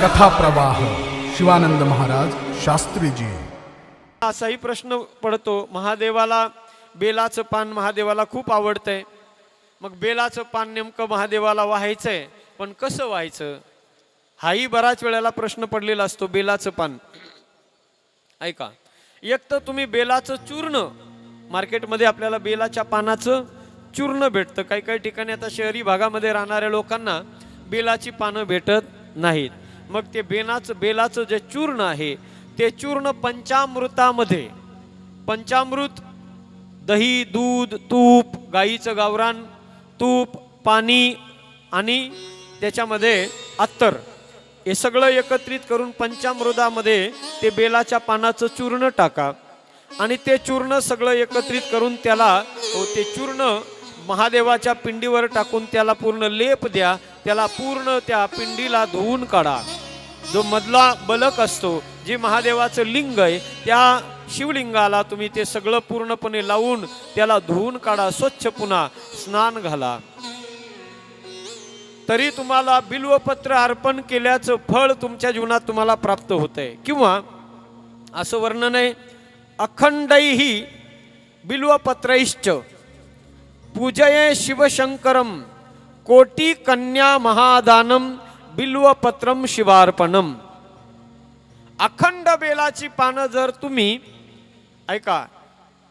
कथा प्रवाह शिवानंद महाराज शास्त्रीजी. असाही प्रश्न पडतो. महादेवाला बेलाचं पान महादेवाला खूप आवडतंय. मग बेलाचं पान नेमकं महादेवाला व्हायचंय पण कसं व्हायचं? हाही बराच वेळेला प्रश्न पडलेला असतो बेलाचं पान. ऐका. एक तर तुम्ही बेलाचं चूर्ण मार्केटमध्ये आपल्याला बेलाच्या पानाचं चूर्ण भेटतं. काही काही ठिकाणी आता शहरी भागामध्ये राहणाऱ्या लोकांना बेलाची पानं भेटत नाहीत. मग ते बेनाचं बेलाचं जे चूर्ण आहे ते चूर्ण पंचामृतामध्ये पंचामृत दही दूध तूप गाईचं गावरान तूप पाणी आणि त्याच्यामध्ये अत्तर. हे सगळं एकत्रित करून पंचामृतामध्ये ते बेलाच्या पानाचं चूर्ण टाका. आणि ते चूर्ण सगळं एकत्रित करून त्याला हो, ते चूर्ण महादेवाच्या पिंडीवर टाकून त्याला पूर्ण लेप द्या. त्याला पूर्ण त्या पिंडीला धुवून काढा. जो मधला बलक असतो जे महादेवाचं लिंग आहे त्या शिवलिंगाला तुम्ही ते सगळं पूर्णपणे लावून त्याला धुवून काढा स्वच्छ पुन्हा स्नान घाला. तरी तुम्हाला बिल्वपत्र अर्पण केल्याचं फळ तुमच्या जीवनात तुम्हाला प्राप्त होतंय. किंवा असं वर्णन आहे अखंडैः बिल्वपत्रैश्च। पूजये शिवशंकरम कोटी कन्या महादानम बिल्वपत्रम शिवार्पणम। अखंड बेलाची पानं जर तुम्ही ऐका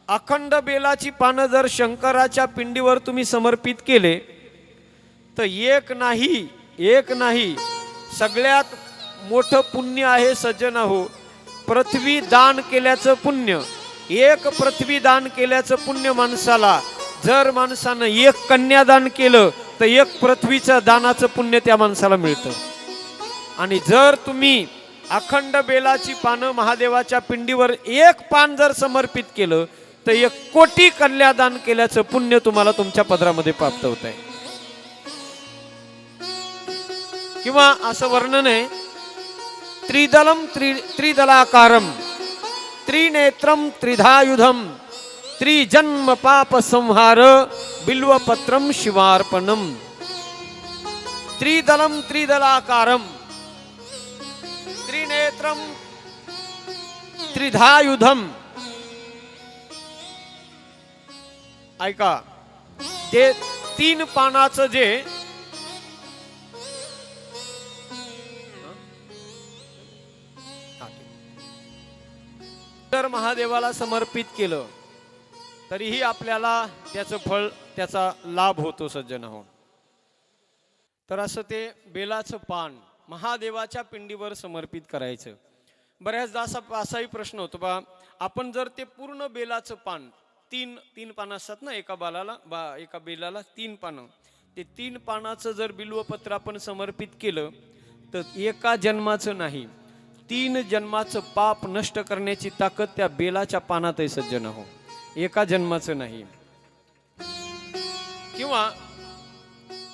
अखंड बेलाची पानं जर शंकराच्या पिंडीवर तुम्ही समर्पित केले तर एक नाही एक नाही सगळ्यात मोठं पुण्य आहे सज्जन हो पृथ्वी दान केल्याचं पुण्य. एक पृथ्वी दान केल्याचं पुण्य माणसाला. जर माणसानं एक कन्यादान केलं तर एक पृथ्वीचं दानाचं पुण्य त्या माणसाला मिळतं. आणि जर तुम्ही अखंड बेलाची पानं महादेवाच्या पिंडीवर एक पान जर समर्पित केलं तर एक कोटी कन्यादान केल्याचं पुण्य तुम्हाला तुमच्या पदरामध्ये प्राप्त होत आहे किंवा असं वर्णन आहे त्रिदलम त्रि त्रिदलाकारम त्रिनेत्रम त्रिधायुधम त्रिजन्म पाप संहार बिल्वपत्रम शिवार्पणम त्रिदलम त्रिदलाकारम त्रिनेत्रम त्रिधायुधम ऐका ते तीन पानाचं जे जर महादेवाला समर्पित केलं तरीही आपल्याला त्याचं फळ त्याचा लाभ होतो सज्जन हो तर असं ते बेलाचं पान महादेवाच्या पिंडीवर समर्पित करायचं. बऱ्याचदा असा असाही प्रश्न होतो बा आपण जर ते पूर्ण बेलाचं पान तीन तीन पानं असतात ना एका बालाला बा एका बेलाला तीन पानं. ते तीन पानाचं जर बिल्वपत्र आपण समर्पित केलं तर एका जन्माचं नाही. तीन जन्माचं पाप नष्ट करण्याची ताकद त्या बेलाच्या पानात आहे सज्जन हो. एका जन्माचं नाही. किंवा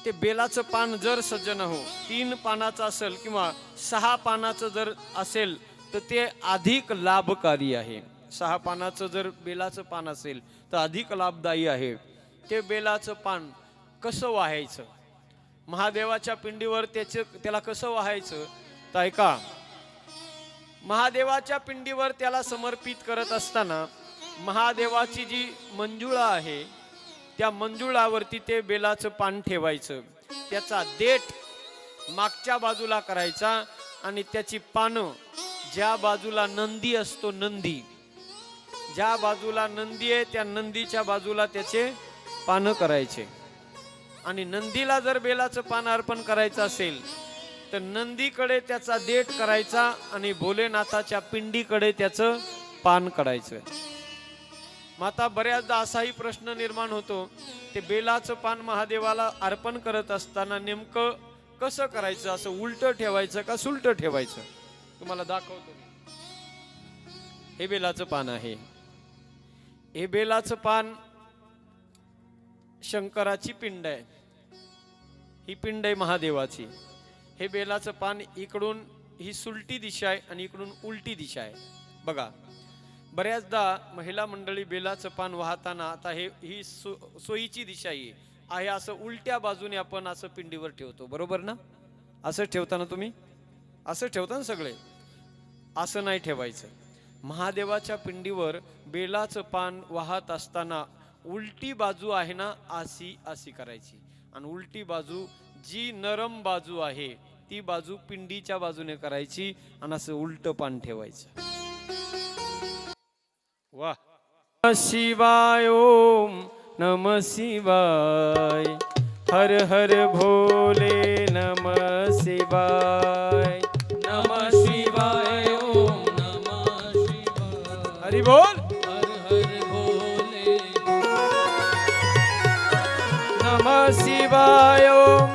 ते बेलाचं पान जर सज्जन हो तीन पानाचं असेल किंवा सहा पानाचं जर असेल तर ते अधिक लाभकारी आहे. सहा पानाचं जर बेलाचं पान असेल तर अधिक लाभदायी आहे. ते बेलाचं पान कसं वाहायचं? महादेवाच्या पिंडीवर त्याचं त्याला कसं वाहायचं? तर ऐका महादेवाच्या पिंडीवर त्याला समर्पित करत असताना महादेवाची जी मंजुळा आहे त्या मंजुळावरती ते बेलाचं पान ठेवायचं. त्याचा देठ मागच्या बाजूला करायचा आणि त्याची पानं ज्या बाजूला नंदी असतो नंदी ज्या बाजूला नंदी आहे त्या नंदीच्या बाजूला त्याचे पानं करायचे. आणि नंदीला जर बेलाचं पान अर्पण करायचं असेल तर नंदीकडे त्याचा देठ करायचा आणि भोलेनाथाच्या पिंडीकडे त्याचं पान करायचं माता बऱ्याचदा असाही प्रश्न निर्माण होतो. ते बेलाचं पान महादेवाला अर्पण करत असताना नेमकं कसं करायचं? असं उलट ठेवायचं का सुलट ठेवायचं? तुम्हाला दाखवतो हे बेलाचं पान आहे. हे बेलाचं पान शंकराची पिंड आहे. ही पिंड आहे महादेवाची. हे बेलाचं पान इकडून ही सुलटी दिशा आहे आणि इकडून उलटी दिशा आहे. बघा बऱ्याचदा महिला मंडळी बेलाचं पान वाहताना आता हे ही सो सोयीची दिशा आहे. आहे असं उलट्या बाजूने आपण असं पिंडीवर ठेवतो. बरोबर ना? असं ठेवताना तुम्ही? असं ठेवता ना सगळे? असं नाही ठेवायचं. महादेवाच्या पिंडीवर बेलाचं पान वाहत असताना उलटी बाजू आहे ना आसी आसी करायची. आणि उलटी बाजू जी नरम बाजू आहे ती बाजू पिंडीच्या बाजूने करायची आणि असं उलट पान ठेवायचं. वा. शिवाय ओम नम शिवाय. हर हर भोले नम शिवाय. नम शिवाय ओम नम शिवाय. हरि बोल. हर हर भोले नम शिवाय ओम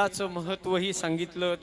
बेलाचं महत्वही सांगितलं.